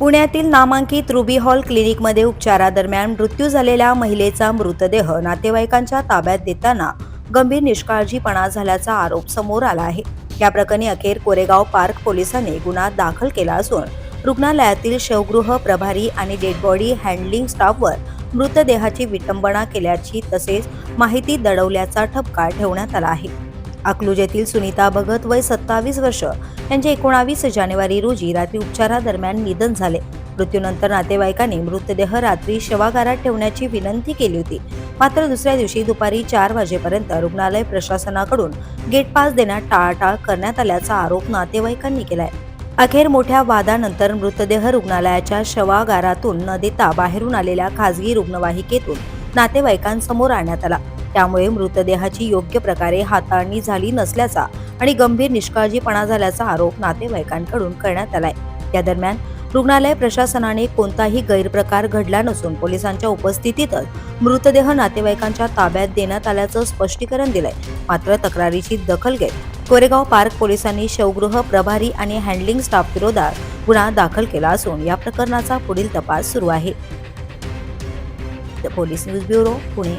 पुण्यातील नामांकित ruby hall क्लिनिकमध्ये उपचारादरम्यान मृत्यू झालेल्या महिलेचा मृतदेह नातेवाईकांच्या ताब्यात देताना गंभीर निष्काळजीपणा झाल्याचा आरोप समोर आला आहे. या प्रकरणी अखेर कोरेगाव पार्क पोलिसांनी गुन्हा दाखल केला असून रुग्णालयातील शवगृह प्रभारी आणि डेड बॉडी हँडलिंग स्टाफवर मृतदेहाची विटंबना केल्याची तसेच माहिती दडवल्याचा ठपका ठेवण्यात आला आहे. अकलूज येथील सुनीता भगत वय सत्तावीस वर्ष. यांचे एकोणावीस जानेवारी रोजी रात्री उपचारादरम्यान निधन झाले. मृत्यूनंतर नातेवाईकांनी मृतदेह रात्री शवागारात ठेवण्याची विनंती केली होती. मात्र दुसऱ्या दिवशी दुपारी चार वाजेपर्यंत रुग्णालय प्रशासनाकडून गेट पास देण्यात टाळाटाळ करण्यात आल्याचा आरोप नातेवाईकांनी केलाय. अखेर मोठ्या वादानंतर मृतदेह रुग्णालयाच्या शवागारातून न देता बाहेरून आलेल्या खासगी रुग्णवाहिकेतून नातेवाईकांसमोर आणण्यात आला. त्यामुळे मृतदेहाची योग्य प्रकारे हाताळणी झाली नसल्याचा आणि गंभीर निष्काळजीपणा झाल्याचा आरोप नातेवाईकांकडून करण्यात आलाय. या दरम्यान रुग्णालय प्रशासनाने कोणताही गैरप्रकार घडला नसून पोलिसांच्या उपस्थितीतच मृतदेह नातेवाईकांच्या ताब्यात देण्यात आल्याचं स्पष्टीकरण दिलंय. मात्र तक्रारीची दखल घेत कोरेगाव पार्क पोलिसांनी शवगृह प्रभारी आणि हँडलिंग स्टाफ विरोधात गुन्हा दाखल केला असून या प्रकरणाचा पुढील तपास सुरू आहे. Police news bureau Pune.